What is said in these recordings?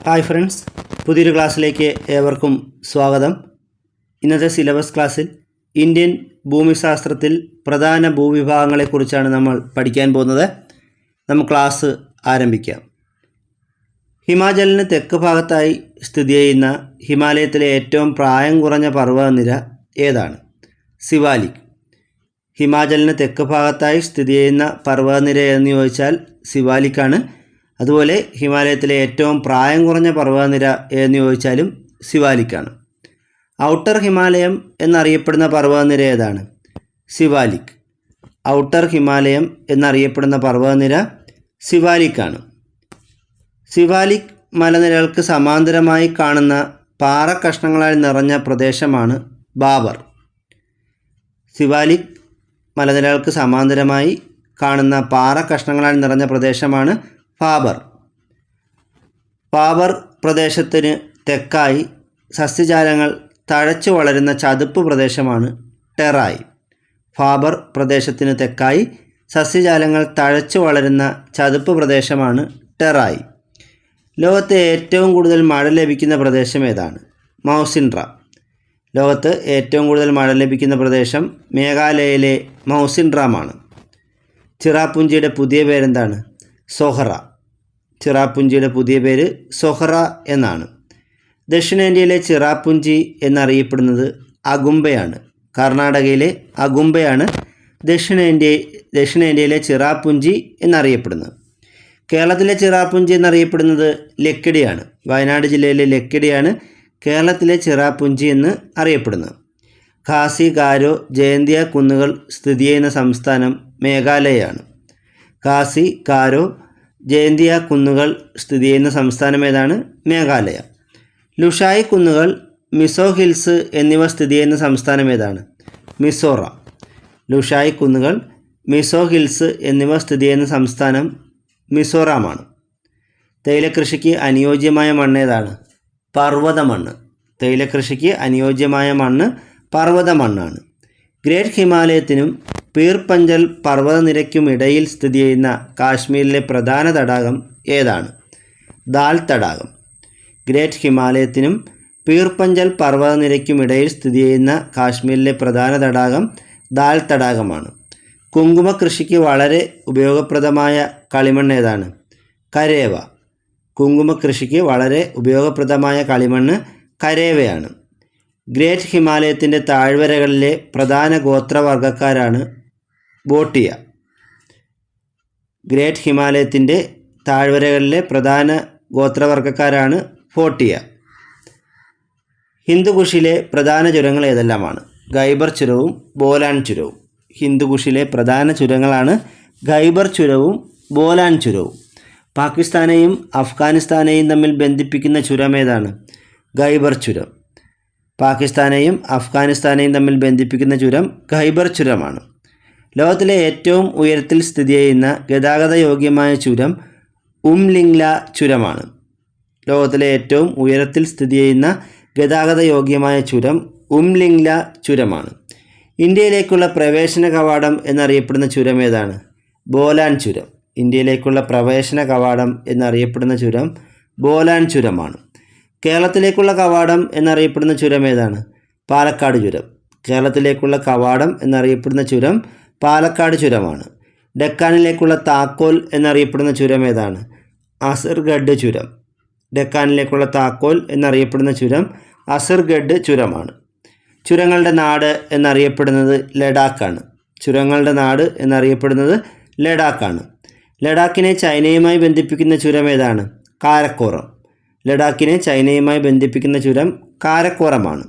Hi friends പുതിയൊരു ക്ലാസ്സിലേക്ക് ഏവർക്കും സ്വാഗതം. ഇന്നത്തെ സിലബസ് ക്ലാസ്സിൽ ഇന്ത്യൻ ഭൂമിശാസ്ത്രത്തിൽ പ്രധാന ഭൂവിഭാഗങ്ങളെക്കുറിച്ചാണ് നമ്മൾ പഠിക്കാൻ പോകുന്നത്. നമുക്ക് ക്ലാസ് ആരംഭിക്കാം. ഹിമാചലിന് തെക്ക് ഭാഗത്തായി സ്ഥിതി ചെയ്യുന്ന ഹിമാലയത്തിലെ ഏറ്റവും പ്രായം കുറഞ്ഞ പർവതനിര ഏതാണ്? സിവാലിക് ഹിമാചലിന് തെക്ക് ഭാഗത്തായി സ്ഥിതി ചെയ്യുന്ന പർവതനിര എന്ന് ചോദിച്ചാൽ സിവാലിക്കാണ് അതുപോലെ ഹിമാലയത്തിലെ ഏറ്റവും പ്രായം കുറഞ്ഞ പർവതനിര എന്ന് ചോദിച്ചാലും സിവാലിക്കാണ് ഔട്ടർ ഹിമാലയം എന്നറിയപ്പെടുന്ന പർവതനിര ഏതാണ്? സിവാലിക് ഔട്ടർ ഹിമാലയം എന്നറിയപ്പെടുന്ന പർവതനിര സിവാലിക്കാണ് സിവാലിക് മലനിരകൾക്ക് സമാന്തരമായി കാണുന്ന പാറ കഷ്ണങ്ങളാൽ നിറഞ്ഞ പ്രദേശമാണ് ബാബർ സിവാലിക് മലനിരകൾക്ക് സമാന്തരമായി കാണുന്ന പാറ കഷ്ണങ്ങളാൽ നിറഞ്ഞ പ്രദേശമാണ് ഫാബർ. ഫാബർ പ്രദേശത്തിന് തെക്കായി സസ്യജാലങ്ങൾ തഴച്ചു വളരുന്ന ചതുപ്പ് പ്രദേശമാണ് ടെറായി. ഫാബർ പ്രദേശത്തിന് തെക്കായി സസ്യജാലങ്ങൾ തഴച്ചു വളരുന്ന ചതുപ്പ് പ്രദേശമാണ് ടെറായി. ലോകത്തെ ഏറ്റവും കൂടുതൽ മഴ ലഭിക്കുന്ന പ്രദേശം ഏതാണ്? മൗസിൻഡ്ര. ലോകത്ത് ഏറ്റവും കൂടുതൽ മഴ ലഭിക്കുന്ന പ്രദേശം മേഘാലയയിലെ മൗസിൻഡ്രാമാണ്. ചിറാപുഞ്ചിയുടെ പുതിയ പേരെന്താണ്? സൊഹറ. ചിറാപ്പുഞ്ചിയുടെ പുതിയ പേര് സൊഹറ എന്നാണ്. ദക്ഷിണേന്ത്യയിലെ ചിറാപ്പുഞ്ചി എന്നറിയപ്പെടുന്നത് അഗുംബയാണ്. കർണാടകയിലെ അഗുംബയാണ് ദക്ഷിണേന്ത്യ ദക്ഷിണേന്ത്യയിലെ ചിറാപ്പുഞ്ചി എന്നറിയപ്പെടുന്നത്. കേരളത്തിലെ ചിറാപ്പുഞ്ചി എന്നറിയപ്പെടുന്നത് ലക്കിടിയാണ്. വയനാട് ജില്ലയിലെ ലക്കിടിയാണ് കേരളത്തിലെ ചിറാപ്പുഞ്ചി എന്ന് അറിയപ്പെടുന്നത്. ഖാസി ഗാരോ ജയന്തിയ കുന്നുകൾ സ്ഥിതി ചെയ്യുന്ന സംസ്ഥാനം മേഘാലയയാണ്. ഖാസി ഗാരോ ജയന്തിയ കുന്നുകൾ സ്ഥിതി ചെയ്യുന്ന സംസ്ഥാനം ഏതാണ്? മേഘാലയ. ലുഷായി കുന്നുകൾ മിസോ ഹിൽസ് എന്നിവ സ്ഥിതി ചെയ്യുന്ന സംസ്ഥാനം ഏതാണ്? മിസോറാം. ലുഷായി കുന്നുകൾ മിസോ ഹിൽസ് എന്നിവ സ്ഥിതി ചെയ്യുന്ന സംസ്ഥാനം മിസോറാമാണ്. തേയിലക്കൃഷിക്ക് അനുയോജ്യമായ മണ്ണ് ഏതാണ്? പർവത മണ്ണ് തേയിലക്കൃഷിക്ക് അനുയോജ്യമായ മണ്ണ് പർവത മണ്ണാണ് ഗ്രേറ്റ് ഹിമാലയത്തിനും പീർ പഞ്ചൽ പർവതനിരയ്ക്കും ഇടയിൽ സ്ഥിതി ചെയ്യുന്ന കാശ്മീരിലെ പ്രധാന തടാകം ഏതാണ്? ദാൽ തടാകം. ഗ്രേറ്റ് ഹിമാലയത്തിനും പീർ പഞ്ചൽ പർവതനിരയ്ക്കും ഇടയിൽ സ്ഥിതി ചെയ്യുന്ന കാശ്മീരിലെ പ്രധാന തടാകം ദാൽ തടാകമാണ്. കുങ്കുമ കൃഷിക്ക് വളരെ ഉപയോഗപ്രദമായ കളിമണ്ണ് ഏതാണ്? കരേവ. കുങ്കുമ കൃഷിക്ക് വളരെ ഉപയോഗപ്രദമായ കളിമണ്ണ് കരേവയാണ്. ഗ്രേറ്റ് ഹിമാലയത്തിന്റെ താഴ്വരകളിലെ പ്രധാന ഗോത്രവർഗക്കാരാണ് ബോട്ടിയ. ഗ്രേറ്റ് ഹിമാലയത്തിന്റെ താഴ്വരകളിലെ പ്രധാന ഗോത്രവർഗക്കാരാണ് ഫോട്ടിയ. ഹിന്ദുകുഷിലെ പ്രധാന ചുരങ്ങൾ ഏതെല്ലാമാണ്? ഖൈബർ ചുരവും ബോലാൻ ചുരവും. ഹിന്ദുകുഷിലെ പ്രധാന ചുരങ്ങളാണ് ഖൈബർ ചുരവും ബോലാൻ ചുരവും. പാകിസ്ഥാനെയും അഫ്ഗാനിസ്ഥാനെയും തമ്മിൽ ബന്ധിപ്പിക്കുന്ന ചുരം ഏതാണ്? ഖൈബർ ചുരം. പാകിസ്ഥാനെയും അഫ്ഗാനിസ്ഥാനെയും തമ്മിൽ ബന്ധിപ്പിക്കുന്ന ചുരം ഖൈബർ ചുരമാണ്. ലോകത്തിലെ ഏറ്റവും ഉയരത്തിൽ സ്ഥിതി ചെയ്യുന്ന ഗതാഗത യോഗ്യമായ ചുരം ഉംലിംഗ്ല ചുരമാണ്. ലോകത്തിലെ ഏറ്റവും ഉയരത്തിൽ സ്ഥിതി ചെയ്യുന്ന ഗതാഗത യോഗ്യമായ ചുരം ഉംലിംഗ്ല ചുരമാണ്. ഇന്ത്യയിലേക്കുള്ള പ്രവേശന കവാടം എന്നറിയപ്പെടുന്ന ചുരം ഏതാണ്? ബോലാൻ ചുരം. ഇന്ത്യയിലേക്കുള്ള പ്രവേശന കവാടം എന്നറിയപ്പെടുന്ന ചുരം ബോലാൻ ചുരമാണ്. കേരളത്തിലേക്കുള്ള കവാടം എന്നറിയപ്പെടുന്ന ചുരം ഏതാണ്? പാലക്കാട് ചുരം. കേരളത്തിലേക്കുള്ള കവാടം എന്നറിയപ്പെടുന്ന ചുരം പാലക്കാട് ചുരമാണ്. ഡെക്കാനിലേക്കുള്ള താക്കോൽ എന്നറിയപ്പെടുന്ന ചുരം ഏതാണ്? അസർഗഡ് ചുരം. ഡെക്കാനിലേക്കുള്ള താക്കോൽ എന്നറിയപ്പെടുന്ന ചുരം അസർഗഡ് ചുരമാണ്. ചുരങ്ങളുടെ നാട് എന്നറിയപ്പെടുന്നത് ലഡാക്കാണ്. ചുരങ്ങളുടെ നാട് എന്നറിയപ്പെടുന്നത് ലഡാക്കാണ്. ലഡാക്കിനെ ചൈനയുമായി ബന്ധിപ്പിക്കുന്ന ചുരം ഏതാണ്? കാരക്കോറം. ലഡാക്കിനെ ചൈനയുമായി ബന്ധിപ്പിക്കുന്ന ചുരം കാരക്കോറമാണ്.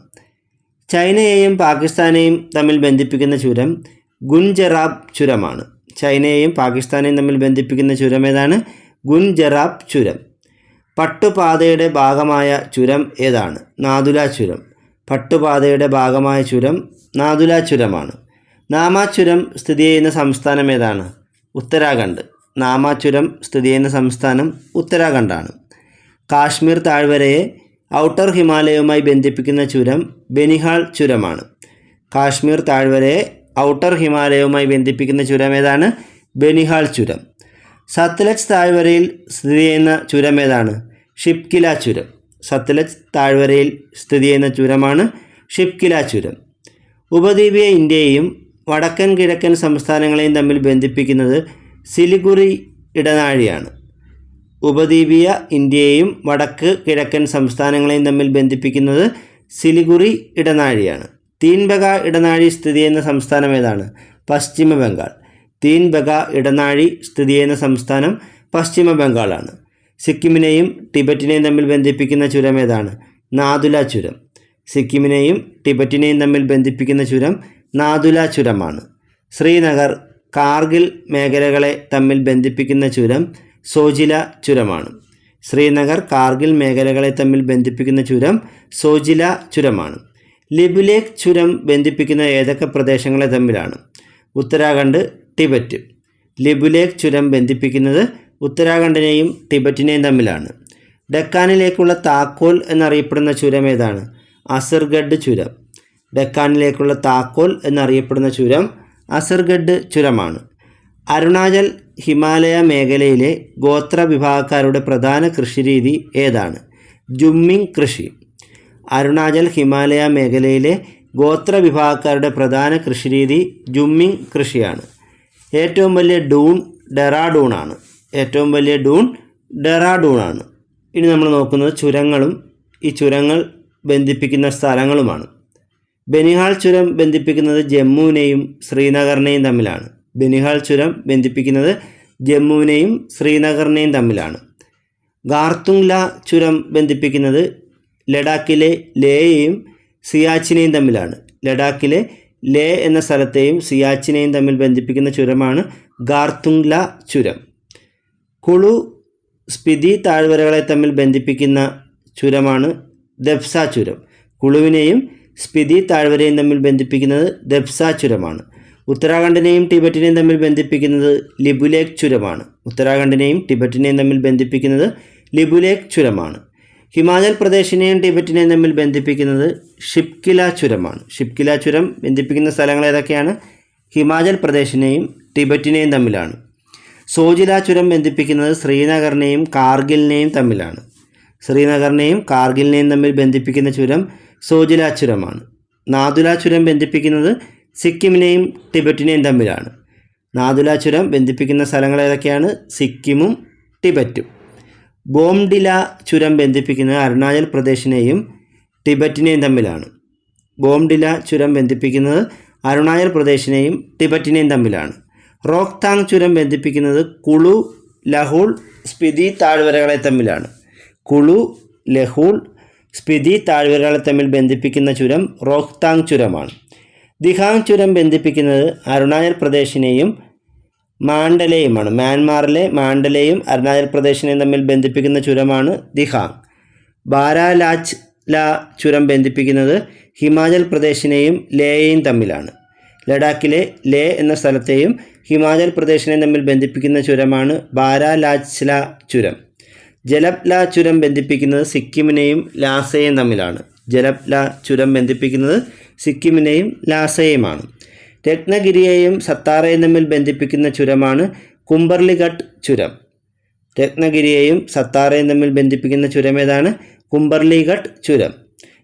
ചൈനയെയും പാകിസ്ഥാനെയും തമ്മിൽ ബന്ധിപ്പിക്കുന്ന ചുരം ഗുൻജറാബ് ചുരമാണ്. ചൈനയെയും പാകിസ്ഥാനെയും തമ്മിൽ ബന്ധിപ്പിക്കുന്ന ചുരം ഏതാണ്? ഗുൻജറാബ് ചുരം. പട്ടുപാതയുടെ ഭാഗമായ ചുരം ഏതാണ്? നാദുല ചുരം. പട്ടുപാതയുടെ ഭാഗമായ ചുരം നാദുല ചുരമാണ്. നാമാചുരം സ്ഥിതി ചെയ്യുന്ന സംസ്ഥാനം ഏതാണ്? ഉത്തരാഖണ്ഡ്. നാമാചുരം സ്ഥിതി ചെയ്യുന്ന സംസ്ഥാനം ഉത്തരാഖണ്ഡാണ്. കാശ്മീർ താഴ്വരയെ ഔട്ടർ ഹിമാലയവുമായി ബന്ധിപ്പിക്കുന്ന ചുരം ബനിഹാൾ ചുരമാണ്. കാശ്മീർ താഴ്വരയെ ഔട്ടർ ഹിമാലയവുമായി ബന്ധിപ്പിക്കുന്ന ചുരം ഏതാണ്? ബെനിഹാൾ ചുരം. സത്ലജ് താഴ്വരയിൽ സ്ഥിതി ചെയ്യുന്ന ചുരം ഏതാണ്? ഷിപ്കില ചുരം. സത്ലജ് താഴ്വരയിൽ സ്ഥിതി ചെയ്യുന്ന ചുരമാണ് ഷിപ്കില ചുരം. ഉപദ്വീപീയ ഇന്ത്യയെയും വടക്കൻ കിഴക്കൻ സംസ്ഥാനങ്ങളെയും തമ്മിൽ ബന്ധിപ്പിക്കുന്നത് സിലിഗുറി ഇടനാഴിയാണ്. ഉപദ്വീപീയ ഇന്ത്യയെയും വടക്ക് കിഴക്കൻ സംസ്ഥാനങ്ങളെയും തമ്മിൽ ബന്ധിപ്പിക്കുന്നത് സിലിഗുറി ഇടനാഴിയാണ്. തീൻബഗ ഇടനാഴി സ്ഥിതി ചെയ്യുന്ന സംസ്ഥാനം ഏതാണ്? പശ്ചിമ ബംഗാൾ. തീൻബഗ ഇടനാഴി സ്ഥിതി ചെയ്യുന്ന സംസ്ഥാനം പശ്ചിമ ബംഗാളാണ്. സിക്കിമിനെയും ടിബറ്റിനെയും തമ്മിൽ ബന്ധിപ്പിക്കുന്ന ചുരം ഏതാണ്? നാതുല ചുരം. സിക്കിമിനെയും ടിബറ്റിനെയും തമ്മിൽ ബന്ധിപ്പിക്കുന്ന ചുരം നാതുല ചുരമാണ്. ശ്രീനഗർ കാർഗിൽ മേഖലകളെ തമ്മിൽ ബന്ധിപ്പിക്കുന്ന ചുരം സോജില ചുരമാണ്. ശ്രീനഗർ കാർഗിൽ മേഖലകളെ തമ്മിൽ ബന്ധിപ്പിക്കുന്ന ചുരം സോജില ചുരമാണ്. ലിബുലേഖ് ചുരം ബന്ധിപ്പിക്കുന്ന ഏതൊക്കെ പ്രദേശങ്ങളെ തമ്മിലാണ്? ഉത്തരാഖണ്ഡ് ടിബറ്റ്. ലിബുലേക്ക് ചുരം ബന്ധിപ്പിക്കുന്നത് ഉത്തരാഖണ്ഡിനെയും ടിബറ്റിനെയും തമ്മിലാണ്. ഡെക്കാനിലേക്കുള്ള താക്കോൽ എന്നറിയപ്പെടുന്ന ചുരം ഏതാണ്? അസർഗഡ് ചുരം. ഡെക്കാനിലേക്കുള്ള താക്കോൽ എന്നറിയപ്പെടുന്ന ചുരം അസർഗഡ് ചുരമാണ്. അരുണാചൽ ഹിമാലയ മേഖലയിലെ ഗോത്ര വിഭാഗക്കാരുടെ പ്രധാന കൃഷിരീതി ഏതാണ്? ജുമ്മിങ് കൃഷി. അരുണാചൽ ഹിമാലയ മേഖലയിലെ ഗോത്ര വിഭാഗക്കാരുടെ പ്രധാന കൃഷിരീതി ജുമ്മിങ് കൃഷിയാണ്. ഏറ്റവും വലിയ ഡൂൺ ഡെറാഡൂണാണ്. ഏറ്റവും വലിയ ഡൂൺ ഡെറാഡൂണാണ്. ഇനി നമ്മൾ നോക്കുന്നത് ചുരങ്ങളും ഈ ചുരങ്ങൾ ബന്ധിപ്പിക്കുന്ന സ്ഥലങ്ങളുമാണ്. ബനിഹാൾ ചുരം ബന്ധിപ്പിക്കുന്നത് ജമ്മുവിനെയും ശ്രീനഗറിനെയും തമ്മിലാണ്. ബനിഹാൾ ചുരം ബന്ധിപ്പിക്കുന്നത് ജമ്മുവിനെയും ശ്രീനഗറിനെയും തമ്മിലാണ്. ഗാർത്തുംല ചുരം ബന്ധിപ്പിക്കുന്നത് ലഡാക്കിലെ ലേയെയും സിയാച്ചിനെയും തമ്മിലാണ്. ലഡാക്കിലെ ലേ എന്ന സ്ഥലത്തെയും സിയാച്ചിനെയും തമ്മിൽ ബന്ധിപ്പിക്കുന്ന ചുരമാണ് ഗാർത്തുങ്ല ചുരം. കുളു സ്പിതി താഴ്വരകളെ തമ്മിൽ ബന്ധിപ്പിക്കുന്ന ചുരമാണ് ദബ്സ ചുരം. കുളുവിനെയും സ്പിതി താഴ്വരയും തമ്മിൽ ബന്ധിപ്പിക്കുന്നത് ദബ്സ ചുരമാണ്. ഉത്തരാഖണ്ഡിനെയും ടിബറ്റിനെയും തമ്മിൽ ബന്ധിപ്പിക്കുന്നത് ലിബുലേഖ് ചുരമാണ്. ഉത്തരാഖണ്ഡിനെയും ടിബറ്റിനെയും തമ്മിൽ ബന്ധിപ്പിക്കുന്നത് ലിബുലേഖ് ചുരമാണ്. ഹിമാചൽ പ്രദേശിനെയും ടിബറ്റിനെയും തമ്മിൽ ബന്ധിപ്പിക്കുന്നത് ഷിപ്കില ചുരമാണ്. ഷിപ്കില ചുരം ബന്ധിപ്പിക്കുന്ന സ്ഥലങ്ങൾ ഏതൊക്കെയാണ്? ഹിമാചൽ പ്രദേശിനെയും ടിബറ്റിനെയും തമ്മിലാണ്. സോജില ചുരം ബന്ധിപ്പിക്കുന്നത് ശ്രീനഗറിനെയും കാർഗിലിനെയും തമ്മിലാണ്. ശ്രീനഗറിനെയും കാർഗിലിനെയും തമ്മിൽ ബന്ധിപ്പിക്കുന്ന ചുരം സോജില ചുരമാണ്. നാദുല ചുരം ബന്ധിപ്പിക്കുന്നത് സിക്കിമിനെയും ടിബറ്റിനെയും തമ്മിലാണ്. നാദുല ചുരം ബന്ധിപ്പിക്കുന്ന സ്ഥലങ്ങൾ ഏതൊക്കെയാണ്? സിക്കിമും ടിബറ്റും. ബോംഡില ചുരം ബന്ധിപ്പിക്കുന്നത് അരുണാചൽ പ്രദേശിനെയും ടിബറ്റിനെയും തമ്മിലാണ്. ബോംഡില ചുരം ബന്ധിപ്പിക്കുന്നത് അരുണാചൽ പ്രദേശിനെയും ടിബറ്റിനെയും തമ്മിലാണ്. റോക്താങ് ചുരം ബന്ധിപ്പിക്കുന്നത് കുളു ലഹൂൾ സ്പിതി താഴ്വരകളെ തമ്മിലാണ്. കുളു ലഹൂൾ സ്പിതി താഴ്വരകളെ തമ്മിൽ ബന്ധിപ്പിക്കുന്ന ചുരം റോക്താങ് ചുരമാണ്. ദിഹാങ് ചുരം ബന്ധിപ്പിക്കുന്നത് അരുണാചൽ പ്രദേശിനെയും മാണ്ടലയുമാണ് മ്യാൻമാറിലെ മാണ്ഡലേയും അരുണാചൽ പ്രദേശിനെയും തമ്മിൽ ബന്ധിപ്പിക്കുന്ന ചുരമാണ് ദിഹാങ് ബാരാലാച്ച് ല ചുരം ബന്ധിപ്പിക്കുന്നത് ഹിമാചൽ പ്രദേശിനെയും ലേയെയും തമ്മിലാണ്. ലഡാക്കിലെ ലേ എന്ന സ്ഥലത്തെയും ഹിമാചൽ പ്രദേശിനെയും തമ്മിൽ ബന്ധിപ്പിക്കുന്ന ചുരമാണ് ബാരാലാച്ല ചുരം. ജലപ്ല ചുരം ബന്ധിപ്പിക്കുന്നത് സിക്കിമിനെയും ലാസയും തമ്മിലാണ്. ജലപ്ല ചുരം ബന്ധിപ്പിക്കുന്നത് സിക്കിമിനെയും ലാസയുമാണ് രത്നഗിരിയെയും സത്താറയും തമ്മിൽ ബന്ധിപ്പിക്കുന്ന ചുരമാണ് കുംബർലിഘട്ട് ചുരം. രത്നഗിരിയെയും സത്താറയും തമ്മിൽ ബന്ധിപ്പിക്കുന്ന ചുരം ഏതാണ്? കുംബർലിഘട്ട് ചുരം.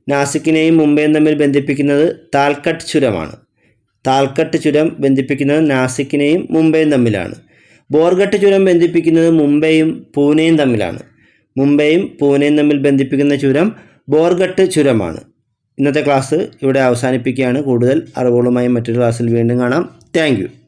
നാസിക്കിനെയും മുംബൈയും തമ്മിൽ ബന്ധിപ്പിക്കുന്നത് താൽക്കട്ട് ചുരമാണ്. താൽക്കട്ട് ചുരം ബന്ധിപ്പിക്കുന്നത് നാസിക്കിനെയും മുംബൈയും തമ്മിലാണ്. ബോർഗട്ട് ചുരം ബന്ധിപ്പിക്കുന്നത് മുംബൈയും പൂനെയും തമ്മിലാണ്. മുംബൈയും പൂനെയും തമ്മിൽ ബന്ധിപ്പിക്കുന്ന ചുരം ബോർഗട്ട് ചുരമാണ്. ഇന്നത്തെ ക്ലാസ് ഇവിടെ അവസാനിപ്പിക്കുകയാണ്. കൂടുതൽ അറിവുകളുമായി മറ്റൊരു ക്ലാസ്സിൽ വീണ്ടും കാണാം. താങ്ക്